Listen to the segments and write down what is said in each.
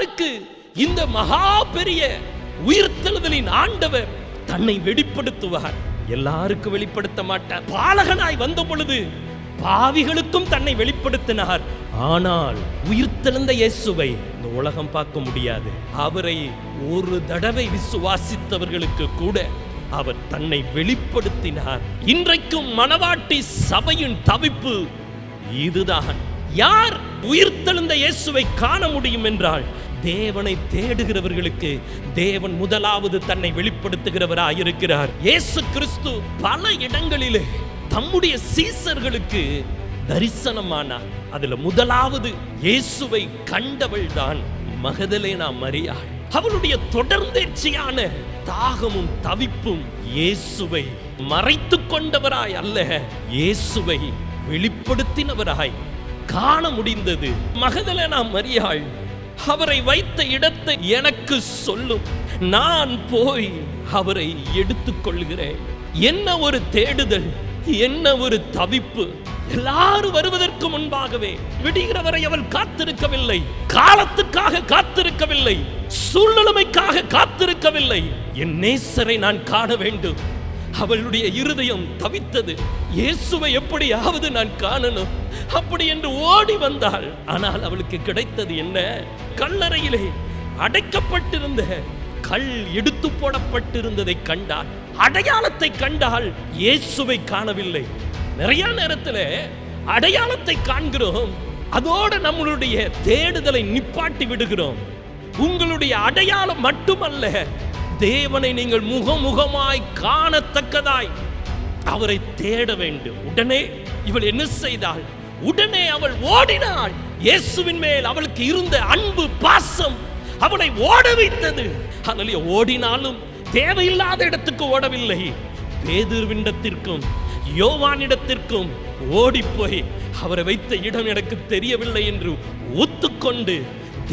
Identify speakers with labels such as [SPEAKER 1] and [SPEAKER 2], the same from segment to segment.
[SPEAKER 1] யாருக்கு இந்த மகா பெரிய உயிர்த்தெழுதலின் ஆண்டவர் தன்னை வெளிப்படுத்துவார். எல்லாருக்கும் வெளிப்படுத்த மாட்டார். பாலகனாய் வந்த பொழுது பாவிகளுக்கும் தன்னை வெளிப்படுத்தினார். ஆனால் உயிர்த்தெழுந்த இயேசுவை இந்த உலகம் பார்க்க முடியாது. அவரை ஒரு தடவை விசுவாசித்தவர்களுக்கு கூட அவர் தன்னை வெளிப்படுத்தினார். இன்றைக்கும் மணவாட்டி சபையின் தவிப்பு இதுதான். யார் உயிர்த்தெழுந்த இயேசுவை காண முடியும் என்றால் தேவனை தேடுகிறவர்களுக்கு தேவன் முதலாவது தன்னை வெளிப்படுத்துகிறவராக இருக்கிறார் இயேசு கிறிஸ்து பல இடங்களிலே தம்முடைய சீசர்களுக்கு தரிசனமானார். அதுல முதலாவது இயேசுவை கண்டவள் தான் மகதலேனா மரியாள் அவளுடைய தொடர்ந்தேர்ச்சியான தாகமும் தவிப்பும் இயேசுவை மறைத்து கொண்டவராய் அல்ல இயேசுவை வெளிப்படுத்தினவராய். காண முடிந்தது மகதலேனா மரியாள் அவரை வைத்த இடத்தை எனக்கு சொல்லும் நான் போய் அவரை எடுத்துக்கொள்கிறேன். என்ன ஒரு தேடுதல் என்ன ஒரு தவிப்பு. எல்லாரும் வருவதற்கு முன்பாகவே விடுகிறவரை அவள் காத்திருக்கவில்லை. காலத்துக்காக காத்திருக்கவில்லை. சூழ்நிலைமைக்காக காத்திருக்கவில்லை. என் நேசரை நான் காண வேண்டும். அவளுடைய இருதயம் தவித்தது. இயேசுவை எப்படியாவது நான் காணணும். அப்படி என்று ஓடி வந்தாள். ஆனால் அவளுக்கு கிடைத்தது என்ன? கல்லறையிலே அடைக்கப்பட்டிருந்த கல் எடுத்து போடப்பட்டிருந்ததை கண்டாள். அடையாளத்தை கண்டால் இயேசுவை காணவில்லை. நிறைய நேரத்தில் அடையாளத்தை காண்கிறோம். அதோடு நம்மளுடைய தேடுதலை நிப்பாட்டி விடுகிறோம். உங்களுடைய அடையாளம் மட்டுமல்ல தேவனை நீங்கள் முகமுகமாய் காணத்தக்கதாய் அவரை தேட வேண்டும். உடனே இவள் என்ன செய்தாள்? உடனே அவள் ஓடினாள். இயேசுவின் மேல் அவளுக்கு இருந்த அன்பு பாசம் அவளை ஓட வைத்தது அதனால ஓடினாலும் தேவையில்லாத இடத்துக்கு ஓடவில்லை. பேதுருவிண்டத்திற்கும் யோவானிடத்திற்கும் ஓடிப்போய் அவரை வைத்த இடம் எனக்கு தெரியவில்லை என்று ஒத்துக்கொண்டு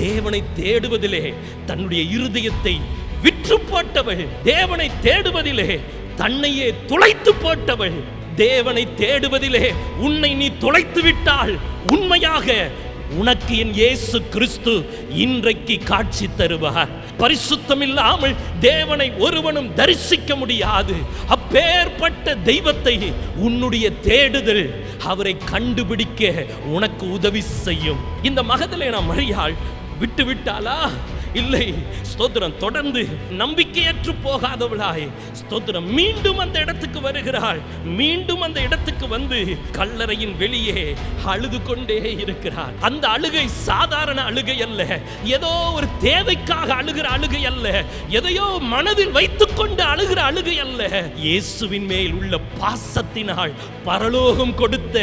[SPEAKER 1] தேவனை தேடுவதிலே தன்னுடைய இருதயத்தை விற்று போட்டவள் தேவனை தேடுவதிலே தன்னையே துளைத்து போட்டவள் தேவனை தேடுவதிலே உன்னை நீ துளைத்து விட்டால் உண்மையாக உனக்கு என் இயேசு கிறிஸ்து இன்றைக்கு காட்சி தருவார். பரிசுத்தம் இல்லாமல் தேவனை ஒருவனும் தரிசிக்க முடியாது. அப்பேற்பட்ட தெய்வத்தை உன்னுடைய தேடுதல் அவரை கண்டுபிடிக்க உனக்கு உதவி செய்யும். இந்த மகதலேனா மரியாள் விட்டு விட்டாளா இல்லை ஸ்தோத்திரம் தொடர்ந்து நம்பிக்கையற்று போகாதவளாய். ஸ்தோத்திரம் மீண்டும் அந்த இடத்துக்கு வருகிறாள். மீண்டும் அந்த இடத்துக்கு வந்து கல்லறையின் வெளியே அழுது கொண்டே இருக்கிறார் அந்த அழுகை சாதாரண அழுகை அல்ல. ஏதோ ஒரு தேவைக்காக அழுகிற அழுகை அல்ல. எதையோ மனதில் கொண்டு அழுகிற அழுகை அல்ல. இயேசுவின் மேல் உள்ள பாசத்தினால் பரலோகம் கொடுத்த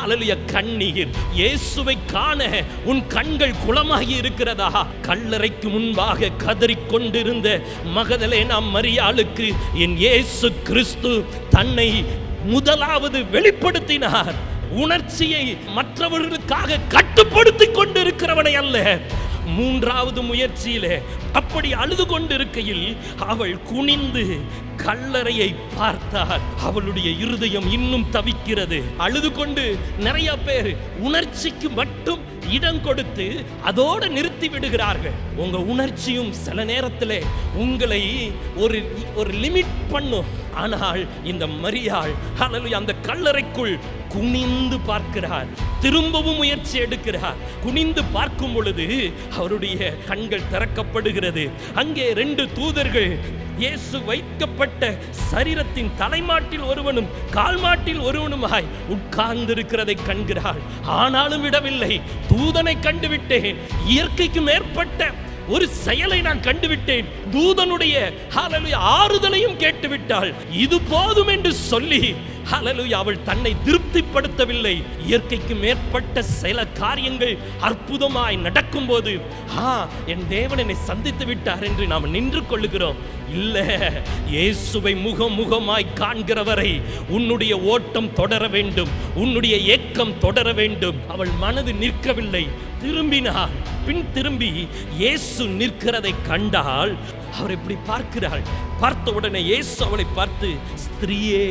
[SPEAKER 1] அலலிய கண்ணீர். இயேசுவை காண உன் கண்கள் குளமாகி இருக்கிறதா? கல்லறைக்கு முன்பாக கதறிக் கொண்டிருந்த மகதலே நாம் மரியாளுக்கு என் இயேசு கிறிஸ்து தன்னை முதலாவது வெளிப்படுத்தினார். உணர்ச்சியை மற்றவர்களுக்காக கட்டுப்படுத்தி கொண்டிருக்கிறவனை அல்ல. மூன்றாவது முயற்சியிலே அப்படி அழுது கொண்டிருக்கையில் அவள் குனிந்து கல்லறையை பார்த்தார் அவளுடைய இருதயம் இன்னும் தவிக்கிறது. அழுது கொண்டு நிறைய பேர் உணர்ச்சிக்கு மட்டும் இடம் கொடுத்து அதோட நிறுத்தி விடுகிறார்கள். உங்க உணர்ச்சியும் சில நேரத்தில் உங்களை ஒரு ஒரு லிமிட் பண்ணும். ஆனால் இந்த மரியாள் அல்லது அந்த கல்லறைக்குள் குனிந்து பார்க்கிறார். திரும்பவும் முயற்சி எடுக்கிறார். குனிந்து பார்க்கும் பொழுது அவருடைய கண்கள் திறக்கப்படுகிறது. அங்கே ரெண்டு தூதர்கள் இயேசு வைக்கப்பட்ட சரீரத்தின் தலைமாட்டில் ஒருவனும் கால்மாட்டில் ஒருவனுமாய் உட்கார்ந்திருக்கிறதை கண்கிறாள். ஆனாலும் விடவில்லை. தூதனை கண்டுவிட்டேன். இயற்கைக்கு மேற்பட்ட ஒரு செயலை நான் கண்டுவிட்டேன். தூதனுடைய ஆறுதலையும் கேட்டுவிட்டாள். இது போதும் என்று சொல்லி ஹலலுயா அவள் தன்னை திருப்திப்படுத்தவில்லை. இயற்கைக்கு மேற்பட்ட சில காரியங்கள் அற்புதமாய் நடக்கும்போது ஆ என் தேவன் என்னை சந்தித்து விட்டார் என்று நாம் நின்று கொள்ளுகிறோம். இல்ல இயேசுவை முகம் முகமாய் காண்கிறவரை உன்னுடைய ஓட்டம் தொடர வேண்டும். உன்னுடைய ஏக்கம் தொடர வேண்டும். அவள் மனது நிற்கவில்லை. திரும்பினாள் பின் திரும்பி இயேசு நிற்கிறதை கண்டால் அவர் இப்படி பார்க்கிறாள்? பார்த்த உடனே இயேசு அவளை பார்த்து ஸ்திரீயே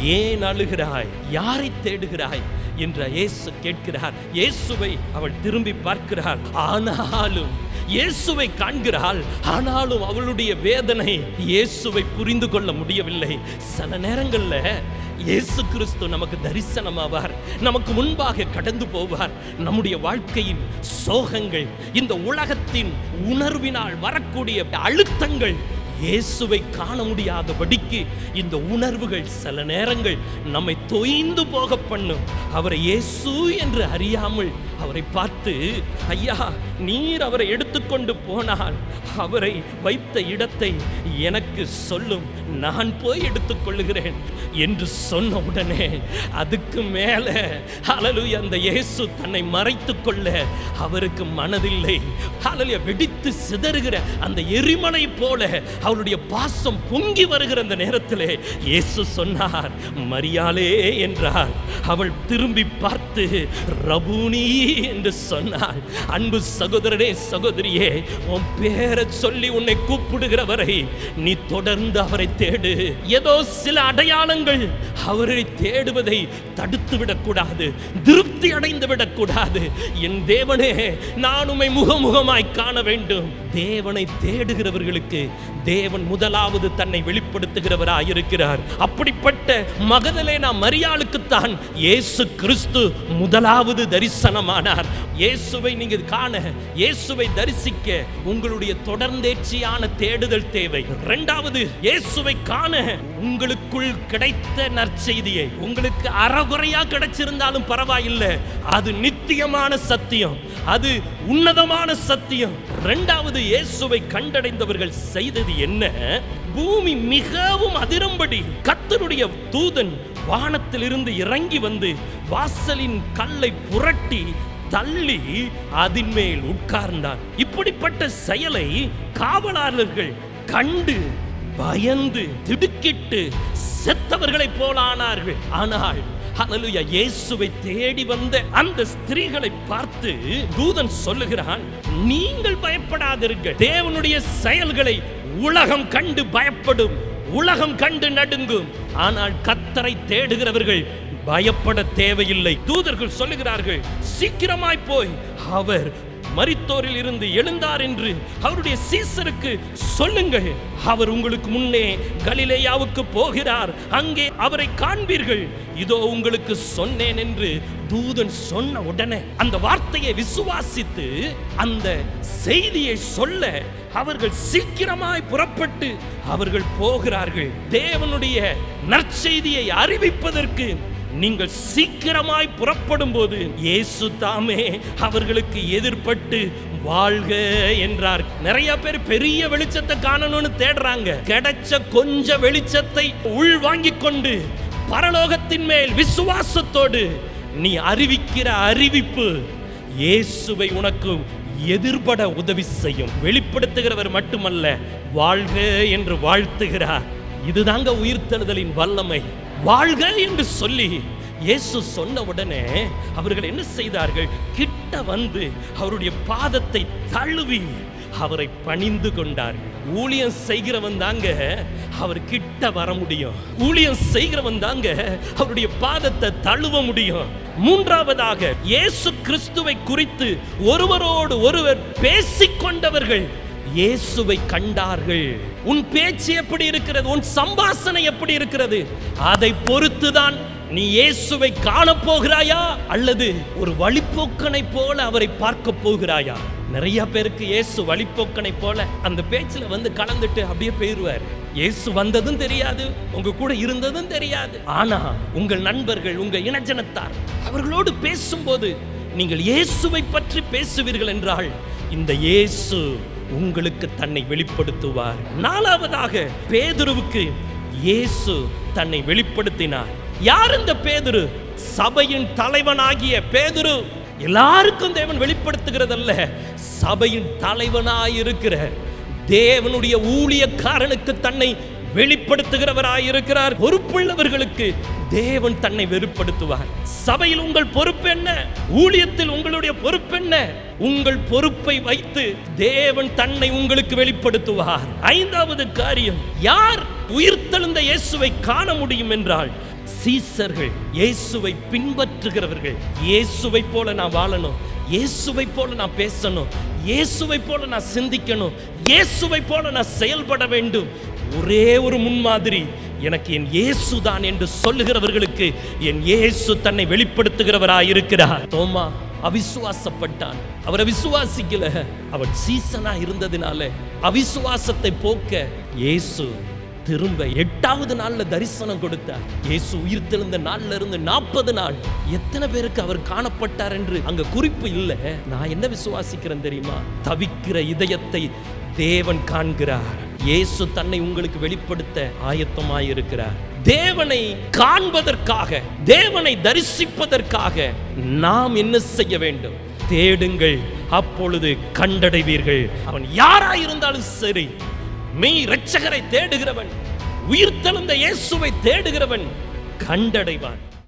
[SPEAKER 1] ஏன் அழுகிறாய்? யாரை தேடுகிறாய்? என்ற இயேசு கேட்கிறார். இயேசுவை அவள் திரும்பி பார்க்கிறாள். ஆனாலும் இயேசுவை காண்கிறாள். ஆனாலும் அவளுடைய வேதனை இயேசுவை புரிந்து கொள்ள முடியவில்லை. சில நேரங்களில் இயேசு கிறிஸ்து நமக்கு தரிசனமாவார். நமக்கு முன்பாக கடந்து போவார். நம்முடைய வாழ்க்கையின் சோகங்கள் இந்த உலகத்தின் உணர்வினால் வரக்கூடிய அழுத்தங்கள் இயேசுவை காண முடியாதபடிக்கு இந்த உணர்வுகள் சில நேரங்கள் நம்மை தொய்ந்து போக பண்ணும். அவரை இயேசு என்று அறியாமல் அவரை பார்த்து ஐயா நீர் அவரை எடுத்துக்கொண்டு போனால் அவரை வைத்த இடத்தை எனக்கு சொல்லும். நான் போய் எடுத்துக்கொள்ளுகிறேன் என்று சொன்ன உடனே அதுக்கு மேல ஹalleluya அந்த இயேசு தன்னை மறைத்து கொள்ள அவருக்கு மனதில்லை. ஹalleluya வெடித்து சிதறுகிற அந்த எரிமலை போல அவருடைய பாசம் பொங்கி வருகிற அந்த நேரத்திலே இயேசு சொன்னார் மரியாலே என்றார். அவள் திரும்பி பார்த்து ரபூனி என்று சொன்னாள். அன்பு சகோதரனே சகோதரியே உன் பேரை சொல்லி உன்னை கூப்பிடுகிறவரை நீ தொடர்ந்து அவரை தேடு. ஏதோ சில அடையாளங்கள் அவரை தேடுவதை தடுத்து விடக்கூடாது திருப்தி அடைந்து விடக்கூடாது என் தேவனே நான் உமை முகமுகமாய் காண வேண்டும். தேவனை தேடுகிறவர்களுக்கு தேவன் முதலாவது தன்னை வெளிப்படுத்துகிறவராய் இருக்கிறார் அப்படிப்பட்ட மகதலே நாம் மரியாளுக்குத்தான் இயேசு கிறிஸ்து முதலாவது தரிசனமானார். இயேசுவை நீங்க காண இயேசுவை தரிசிக்க உங்களுடைய தொடர்ந்தேர்ச்சியான தேடுதல் தேவை. இரண்டாவது இயேசுவை காண உங்களுக்குள் கிடைத்த நற்செய்தியை உங்களுக்கு அறகுறையா கிடைச்சிருந்தாலும் பரவாயில்லை. அது நித்தியமான சத்தியம். அது உன்னதமான சத்தியம். இரண்டாவது இயேசுவை கண்டடைந்தவர்கள் செய்தது என்ன? பூமி மிகவும் அதிரும்படி கத்தருடைய தூதன் வானத்திலிருந்து இறங்கி வந்து வாசலின் கல்லை புரட்டி தள்ளி அதன் மேல் உட்கார்ந்தான். இப்படிப்பட்ட செயலை காவலாளர்கள் கண்டு பயந்து திடுக்கிட்டு செத்தவர்களைப் போலானார்கள். ஆனால் ஹலலுயா இயேசுவை தேடி வந்த அந்த ஸ்திரீகளை பார்த்து தூதன் சொல்லுகிறான் நீங்கள் பயப்படாதிருங்கள். தேவனுடைய செயல்களை உலகம் கண்டு பயப்படும். உலகம் கண்டு நடுங்கும். ஆனால் கத்தரை தேடுகிறவர்கள் பயப்பட தேவையில்லை. தூதர்கள் சொல்லுகிறார்கள் சீக்கிரமாய் போய் அவர் மரித்தோரில் இருந்து எழுந்தார் என்று அவருடைய சீசருக்கு சொல்லுங்கள். அவர் உங்களுக்கு முன்னே கலிலேயாவுக்கு போகிறார். அங்கே அவரை காண்பீர்கள். இதோ உங்களுக்கு சொன்னேன் என்று தூதன் சொன்ன உடனே அந்த வார்த்தையை விசுவாசித்து அந்த செய்தியை சொல்ல அவர்கள் சீக்கிரமாய் புறப்பட்டு அவர்கள் போகிறார்கள். தேவனுடைய நற்செய்தியை அறிவிப்பதற்கு நீங்கள் சீக்கிரமாய் புறப்படும் போது இயேசு தாமே அவர்களுக்கு எதிர்பட்டு வாழ்க என்றார். நிறைய பேர் பெரிய வெளிச்சத்தை காணணும்னு தேடுறாங்க. கிடைச்ச கொஞ்ச வெளிச்சத்தை உள் வாங்கி கொண்டு பரலோகத்தின் மேல் விசுவாசத்தோடு நீ அறிவிக்கிற அறிவிப்பு இயேசுவை உனக்கு எதிர்பட உதவி செய்யும். வெளிப்படுத்துகிறவர் மட்டுமல்ல வாழ்க என்று வாழ்த்துகிறார். இதுதாங்க உயிர்த்தெழுதலின் வல்லமை. வாழ்க என்று சொல்லி இயேசு சொன்ன உடனே அவர்கள் என்ன செய்தார்கள்? கிட்ட வந்து அவருடைய பாதத்தை தழுவி அவரை பணிந்து கொண்டார்கள். ஊழியம் செய்கிறவன் தாங்க அவர் கிட்ட வர முடியும். ஊழியம் செய்கிறவன் தாங்க அவருடைய பாதத்தை தழுவ முடியும். மூன்றாவதாக இயேசு கிறிஸ்துவை குறித்து ஒருவரோடு ஒருவர் பேசிக்கொண்டவர்கள் இயேசுவை கண்டார்கள். உன் பேச்சு எப்படி இருக்கிறது? உன் சம்பாசனை எப்படி இருக்கிறது? அதை பொறுத்துதான் நீ இயேசுவை காணப் போகிறாயா அல்லது ஒரு வழிப்போக்கனை போல அவரை பார்க்க போகிறாயா? நிறைய பேருக்கு இயேசு வழிப்போக்கனை போல அந்த பேச்சில் வந்து கலந்துட்டு அப்படியே போயிடுவார் இயேசு வந்ததும் தெரியாது உங்க கூட இருந்ததும் தெரியாது. ஆனா உங்கள் நண்பர்கள் உங்க இனஜனத்தார் அவர்களோடு பேசும்போது நீங்கள் இயேசுவை பற்றி பேசுவீர்கள் என்றால் இந்த இயேசு உங்களுக்கு தன்னை வெளிப்படுத்துவார். நாலாவதாக பேதுருவுக்கு இயேசு தன்னை வெளிப்படுத்தினார். யார் இந்த பேதுரு? சபையின் தலைவனாகிய பேதுரு. எல்லாருக்கும் தேவன் வெளிப்படுத்துகிறதல்ல சபையின் தலைவனாயிருக்கிற தேவனுடைய ஊழியக்காரனுக்கு தன்னை வெளிப்படுத்துகிறவராயிருக்கிறார். பொறுப்புள்ளவர்களுக்கு தேவன் தன்னை வெளிப்படுத்துவார் சபையில் உங்கள் பொறுப்பு என்ன? ஊழியத்தில் உங்களுடைய பொறுப்பு என்ன? உங்கள் பொறுப்பை வைத்து தேவன் தன்னை உங்களுக்கு வெளிப்படுத்துவார். ஐந்தாவது காரியம் யார் உயிர்த்தெழுந்த இயேசுவை காண முடியும் என்றால் சீசர்கள் இயேசுவை பின்பற்றுகிறவர்கள். இயேசுவை போல நான் வாழணும் இயேசுவை போல நான் பேசணும் இயேசுவை போல நான் சிந்திக்கணும் இயேசுவை போல நான் செயல்பட வேண்டும். ஒரே ஒரு முன்மாதிரி எனக்கு என் இயேசு தான் என்று சொல்லுகிறவர்களுக்கு என் இயேசு தன்னை வெளிப்படுத்துகிறவராயிருக்கிறார். தோமா அவிசுவாசப்பட்டான். அவரை விசுவாசிக்கல. அவன் சீசனா இருந்ததினால அவிசுவாசத்தை போக்க இயேசு திரும்ப எட்டாவது நாள்ல தரிசனம் கொடுத்தார். இயேசு உயிர்த்தெழுந்த நாள்ல இருந்து நாற்பது நாள். எத்தனை பேருக்கு அவர் காணப்பட்டார் என்று அங்க குறிப்பு இல்லை. நான் என்ன விசுவாசிக்கிறேன் தெரியுமா? தவிக்கிற இதயத்தை தேவன் காண்கிறார். இயேசு தன்னை உங்களுக்கு வெளிப்படுத்த ஆயத்தமாயிருக்கிறார். தேவனை காண்பதற்காக தேவனை தரிசிப்பதற்காக நாம் என்ன செய்ய வேண்டும்? தேடுங்கள் அப்பொழுது கண்டடைவீர்கள். அவன் யாராயிருந்தாலும் சரி மெய் இரட்சகரை தேடுகிறவன் உயிர்த்தெழுந்த இயேசுவை தேடுகிறவன் கண்டடைவான்.